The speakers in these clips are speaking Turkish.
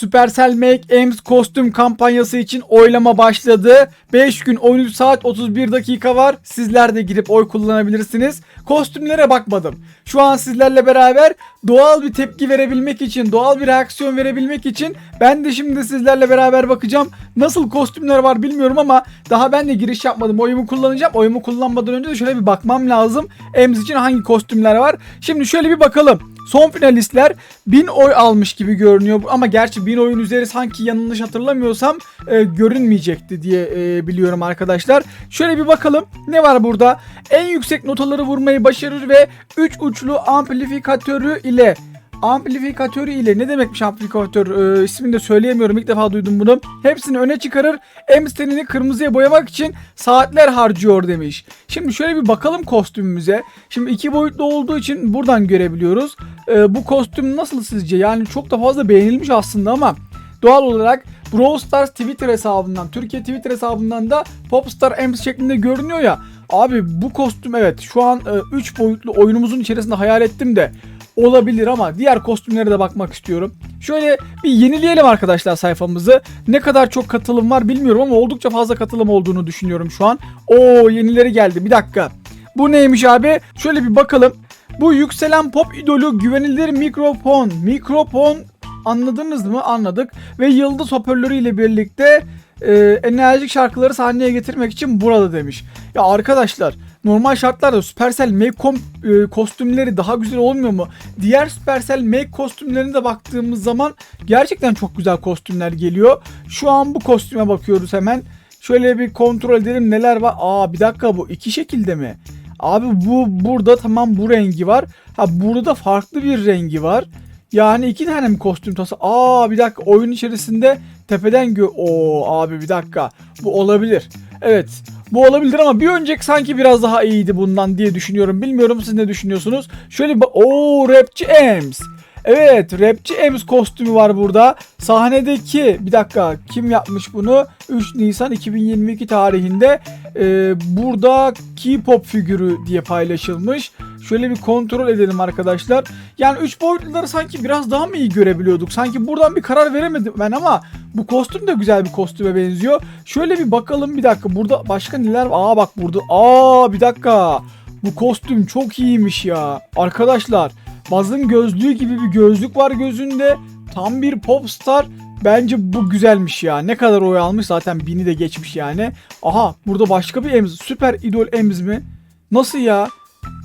Supercell Make Ems kostüm kampanyası için oylama başladı. 5 gün 13 saat 31 dakika var. Sizler de girip oy kullanabilirsiniz. Kostümlere bakmadım. Şu an sizlerle beraber doğal bir tepki verebilmek için, doğal bir reaksiyon verebilmek için ben de şimdi sizlerle beraber bakacağım. Nasıl kostümler var bilmiyorum ama daha ben de giriş yapmadım. Oyumu kullanacağım. Oyumu kullanmadan önce de şöyle bir bakmam lazım. Ems için hangi kostümler var? Şimdi şöyle bir bakalım. Son finalistler 1000 oy almış gibi görünüyor ama gerçi 1000 oyun üzeri sanki yanlış hatırlamıyorsam e, görünmeyecekti diye e, biliyorum arkadaşlar. Şöyle bir bakalım ne var burada? En yüksek notaları vurmayı başarır ve 3 uçlu amplifikatörü ile amplifikatörü ile ne demekmiş amplifikatör e, ismini de söyleyemiyorum ilk defa duydum bunu. Hepsini öne çıkarır. Emstenini kırmızıya boyamak için saatler harcıyor demiş. Şimdi şöyle bir bakalım kostümümüze. Şimdi iki boyutlu olduğu için buradan görebiliyoruz. E, bu kostüm nasıl sizce? Yani çok da fazla beğenilmiş aslında ama doğal olarak Brawl Stars Twitter hesabından, Türkiye Twitter hesabından da Popstar Ems şeklinde görünüyor ya. Abi bu kostüm evet şu an 3 boyutlu oyunumuzun içerisinde hayal ettim de olabilir ama diğer kostümlere de bakmak istiyorum. Şöyle bir yenileyelim arkadaşlar sayfamızı. Ne kadar çok katılım var bilmiyorum ama oldukça fazla katılım olduğunu düşünüyorum şu an. Oo yenileri geldi bir dakika. Bu neymiş abi? Şöyle bir bakalım. Bu yükselen pop idolü güvenilir mikrofon. Mikrofon anladınız mı? Anladık. Ve yıldız hoparlörü ile birlikte e, enerjik şarkıları sahneye getirmek için burada demiş. Ya arkadaşlar normal şartlarda Supercell Make e, kostümleri daha güzel olmuyor mu? Diğer Supercell Make kostümlerine de baktığımız zaman gerçekten çok güzel kostümler geliyor. Şu an bu kostüme bakıyoruz hemen. Şöyle bir kontrol edelim neler var. Aa bir dakika bu iki şekilde mi? Abi bu burada tamam bu rengi var. Ha burada da farklı bir rengi var. Yani iki tane mi kostüm tası? Aa bir dakika oyun içerisinde tepeden gö... Oo abi bir dakika. Bu olabilir. Evet. Bu olabilir ama bir önceki sanki biraz daha iyiydi bundan diye düşünüyorum. Bilmiyorum siz ne düşünüyorsunuz? Şöyle bir. Oo Rapçi Ems. Evet Rapçi Ems kostümü var burada. Sahnedeki bir dakika kim yapmış bunu? 3 Nisan 2022 tarihinde e, burada K-pop figürü diye paylaşılmış. Şöyle bir kontrol edelim arkadaşlar. Yani 3 boyutluları sanki biraz daha mı iyi görebiliyorduk? Sanki buradan bir karar veremedim ben ama bu kostüm de güzel bir kostüme benziyor. Şöyle bir bakalım bir dakika. Burada başka neler var? Aa bak burada. Aa bir dakika. Bu kostüm çok iyiymiş ya. Arkadaşlar Baz'ın gözlüğü gibi bir gözlük var gözünde. Tam bir popstar. Bence bu güzelmiş ya. Ne kadar oy almış zaten bini de geçmiş yani. Aha burada başka bir emz. Süper idol emz mi? Nasıl ya?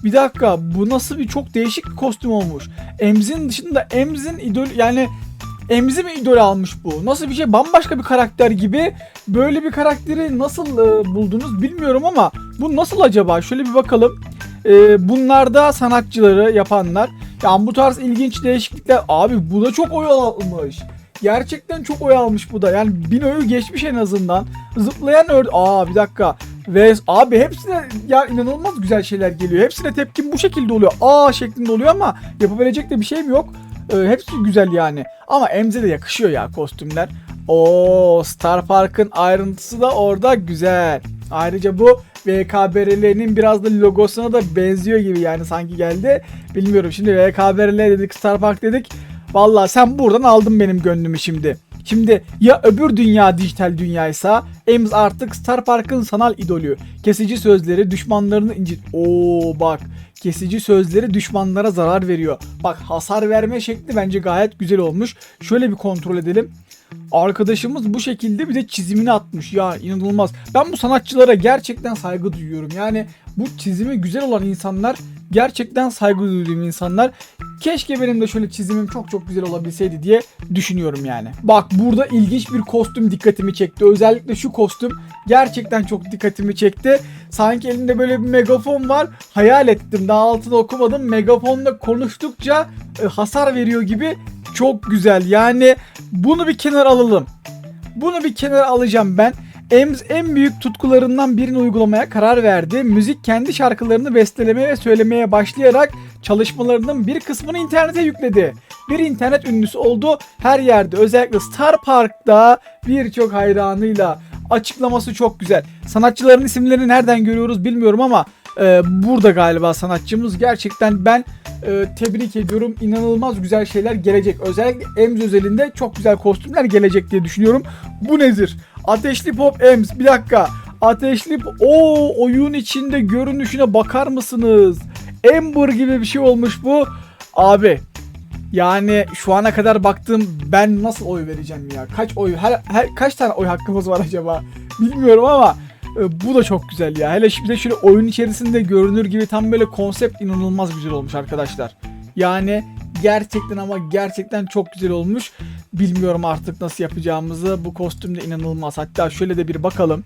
Bir dakika bu nasıl bir çok değişik bir kostüm olmuş. Emz'in dışında Emz'in idol yani Emzi mi idol almış bu? Nasıl bir şey? Bambaşka bir karakter gibi. Böyle bir karakteri nasıl e, buldunuz bilmiyorum ama bu nasıl acaba? Şöyle bir bakalım. E, bunlar sanatçıları yapanlar. Yani bu tarz ilginç değişiklikler. Abi bu da çok oy almış. Gerçekten çok oy almış bu da. Yani bin oyu geçmiş en azından. Zıplayan ördü. Aa bir dakika. Ve abi hepsine ya inanılmaz güzel şeyler geliyor. Hepsine tepkim bu şekilde oluyor. Aa şeklinde oluyor ama yapabilecek de bir şeyim yok. Ee, hepsi güzel yani. Ama Emze de yakışıyor ya kostümler. O Star Park'ın ayrıntısı da orada güzel. Ayrıca bu VKBRL'nin biraz da logosuna da benziyor gibi yani sanki geldi. Bilmiyorum şimdi VKBRL dedik Star Park dedik. Vallahi sen buradan aldın benim gönlümü şimdi. Şimdi ya öbür dünya dijital dünyaysa Ems artık Star Park'ın sanal idolü. Kesici sözleri düşmanlarını incit. Oo bak kesici sözleri düşmanlara zarar veriyor. Bak hasar verme şekli bence gayet güzel olmuş. Şöyle bir kontrol edelim. Arkadaşımız bu şekilde bir de çizimini atmış. Ya inanılmaz. Ben bu sanatçılara gerçekten saygı duyuyorum. Yani bu çizimi güzel olan insanlar gerçekten saygı duyduğum insanlar. Keşke benim de şöyle çizimim çok çok güzel olabilseydi diye düşünüyorum yani. Bak burada ilginç bir kostüm dikkatimi çekti. Özellikle şu kostüm gerçekten çok dikkatimi çekti. Sanki elinde böyle bir megafon var. Hayal ettim. Daha altını okumadım. Megafonla konuştukça e, hasar veriyor gibi. Çok güzel. Yani bunu bir kenara alalım. Bunu bir kenara alacağım ben. Ems en büyük tutkularından birini uygulamaya karar verdi. Müzik kendi şarkılarını bestelemeye ve söylemeye başlayarak çalışmalarının bir kısmını internete yükledi. Bir internet ünlüsü oldu her yerde. Özellikle Star Park'ta birçok hayranıyla açıklaması çok güzel. Sanatçıların isimlerini nereden görüyoruz bilmiyorum ama Ee, burada galiba sanatçımız. Gerçekten ben e, tebrik ediyorum. İnanılmaz güzel şeyler gelecek. Özellikle Ems özelinde çok güzel kostümler gelecek diye düşünüyorum. Bu nedir? Ateşli Pop Ems. Bir dakika. Ateşli o oyun içinde görünüşüne bakar mısınız? Amber gibi bir şey olmuş bu. Abi yani şu ana kadar baktım ben nasıl oy vereceğim ya? Kaç oy her, her kaç tane oy hakkımız var acaba? Bilmiyorum ama e, bu da çok güzel ya. Hele de şöyle oyun içerisinde görünür gibi tam böyle konsept inanılmaz güzel olmuş arkadaşlar. Yani gerçekten ama gerçekten çok güzel olmuş. Bilmiyorum artık nasıl yapacağımızı. Bu kostüm de inanılmaz. Hatta şöyle de bir bakalım.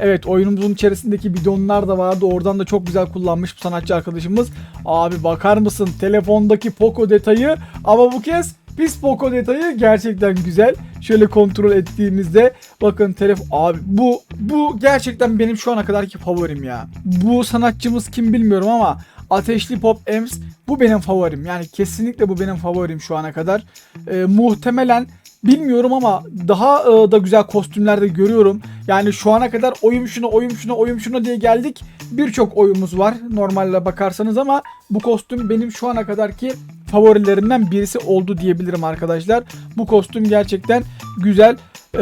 Evet oyunumuzun içerisindeki bidonlar da vardı. Oradan da çok güzel kullanmış bu sanatçı arkadaşımız. Abi bakar mısın telefondaki Poco detayı ama bu kez pis Poco detayı gerçekten güzel. Şöyle kontrol ettiğimizde bakın telefon abi bu bu gerçekten benim şu ana kadarki favorim ya. Bu sanatçımız kim bilmiyorum ama Ateşli Pop Ems bu benim favorim. Yani kesinlikle bu benim favorim şu ana kadar. Ee, muhtemelen Bilmiyorum ama daha e, da güzel kostümler de görüyorum. Yani şu ana kadar oyum şuna oyum şuna oyum şuna diye geldik. Birçok oyumuz var normalde bakarsanız ama bu kostüm benim şu ana kadarki favorilerimden birisi oldu diyebilirim arkadaşlar. Bu kostüm gerçekten güzel. Ee,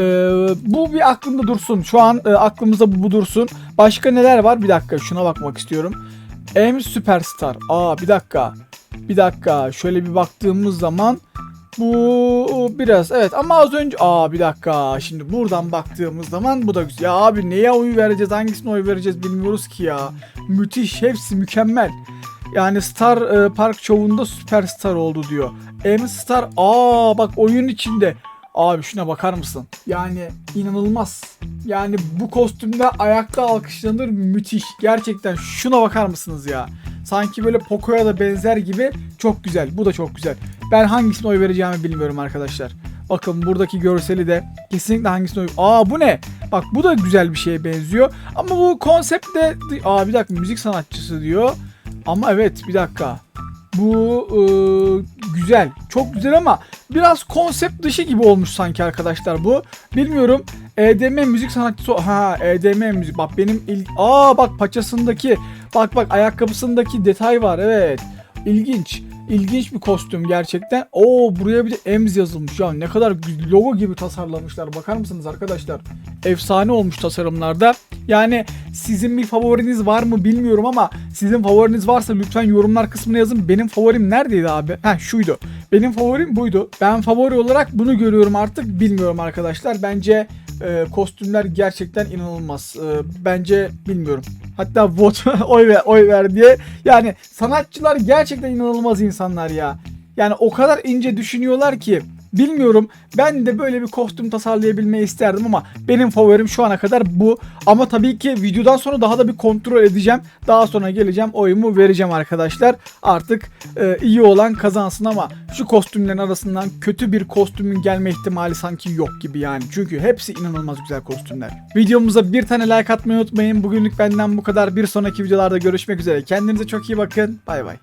bu bir aklımda dursun. Şu an e, aklımızda bu, bu dursun. Başka neler var? Bir dakika şuna bakmak istiyorum. M Superstar. Aa bir dakika. Bir dakika. Şöyle bir baktığımız zaman bu biraz evet ama az önce aa bir dakika şimdi buradan baktığımız zaman bu da güzel. Ya abi neye oy vereceğiz hangisine oy vereceğiz bilmiyoruz ki ya. Müthiş hepsi mükemmel. Yani Star e, Park şovunda süperstar oldu diyor. M Star aa bak oyun içinde. Abi şuna bakar mısın? Yani inanılmaz. Yani bu kostümde ayakta alkışlanır müthiş. Gerçekten şuna bakar mısınız ya? Sanki böyle Poco'ya da benzer gibi çok güzel. Bu da çok güzel. Ben hangisine oy vereceğimi bilmiyorum arkadaşlar. Bakın buradaki görseli de kesinlikle hangisine oy... Aa bu ne? Bak bu da güzel bir şeye benziyor. Ama bu konsept de... Aa bir dakika müzik sanatçısı diyor. Ama evet bir dakika. Bu e, güzel. Çok güzel ama biraz konsept dışı gibi olmuş sanki arkadaşlar bu. Bilmiyorum. EDM müzik sanatçısı. Ha EDM müzik. Bak benim ilk... Aa bak paçasındaki. Bak bak ayakkabısındaki detay var. Evet. İlginç. İlginç bir kostüm gerçekten. Oo buraya bir de Ems yazılmış. Ya ne kadar logo gibi tasarlamışlar. Bakar mısınız arkadaşlar? Efsane olmuş tasarımlarda. Yani sizin bir favoriniz var mı bilmiyorum ama sizin favoriniz varsa lütfen yorumlar kısmına yazın. Benim favorim neredeydi abi? Ha şuydu. Benim favorim buydu. Ben favori olarak bunu görüyorum artık. Bilmiyorum arkadaşlar. Bence e, kostümler gerçekten inanılmaz. E, bence bilmiyorum. Hatta vote oy ver, oy ver diye. Yani sanatçılar gerçekten inanılmaz insanlar ya. Yani o kadar ince düşünüyorlar ki bilmiyorum. Ben de böyle bir kostüm tasarlayabilmeyi isterdim ama benim favorim şu ana kadar bu. Ama tabii ki videodan sonra daha da bir kontrol edeceğim. Daha sonra geleceğim oyumu vereceğim arkadaşlar. Artık e, iyi olan kazansın ama şu kostümlerin arasından kötü bir kostümün gelme ihtimali sanki yok gibi yani. Çünkü hepsi inanılmaz güzel kostümler. Videomuza bir tane like atmayı unutmayın. Bugünlük benden bu kadar. Bir sonraki videolarda görüşmek üzere. Kendinize çok iyi bakın. Bay bay.